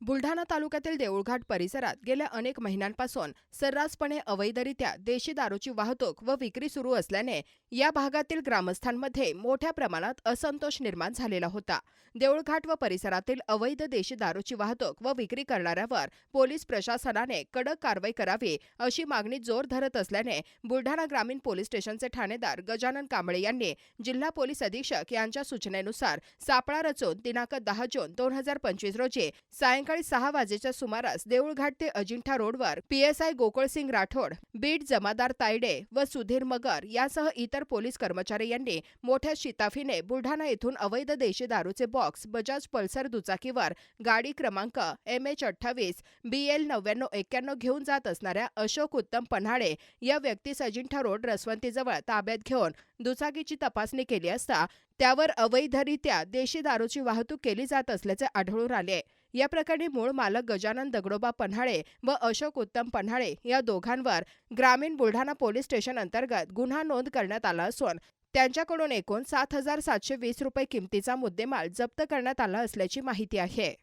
बुलढाणा तालुक्यातील देऊळघाट परिसरात गेल्या अनेक महिन्यांपासून सर्रासपणे अवैधरित्या देशी दारूची वाहतूक व विक्री सुरू असल्याने या भागातील ग्रामस्थांमध्ये मोठ्या प्रमाणात असंतोष निर्माण झालेला होता. देऊळघाट व परिसरातील अवैध देशी दारूची वाहतूक व विक्री करणाऱ्यावर पोलीस प्रशासनाने कडक कारवाई करावी अशी मागणी जोर धरत असल्याने बुलढाणा ग्रामीण पोलीस स्टेशनचे ठाणेदार गजानन कांबळे यांनी जिल्हा पोलीस अधीक्षक यांच्या सूचनेनुसार सापळा रचून दिनांक दहा जून दोन हजार पंचवीस रोजी सायंकाळी सहा वाजेच्या सुमारास देऊळघाट ते अजिंठा रोडवर पीएसआय गोकुळसिंग राठोड बीड जमादार तायडे व सुधीर मगर यासह इतर पोलीस कर्मचारी यांनी मोठ्या शिताफीने बुलढाणा येथून अवैध देशी दारूचे बॉक्स बजाज पल्सर दुचाकीवर गाडी क्रमांक एम एच अठ्ठावीस बी एल नव्याण्णव एक्क्याण्णव घेऊन जात असणाऱ्या अशोक उत्तम पन्हाळे या व्यक्तीस अजिंठा रोड रसवंतीजवळ ताब्यात घेऊन दुचाकीची तपासणी केली असता त्यावर अवैधरित्या देशी दारूची वाहतूक केली जात असल्याचे आढळून आले या प्रकरणी मूळ मालक गजानन दगडोबा पन्हाळे व अशोक उत्तम पन्हाळे या दोघांवर ग्रामीण बुलढाणा पोलीस स्टेशन अंतर्गत गुन्हा नोंद करण्यात आला असून त्यांच्याकडून एकूण सात हजार सातशे वीस रुपये किमतीचा मुद्देमाल जप्त करण्यात आला असल्याची माहिती आहे.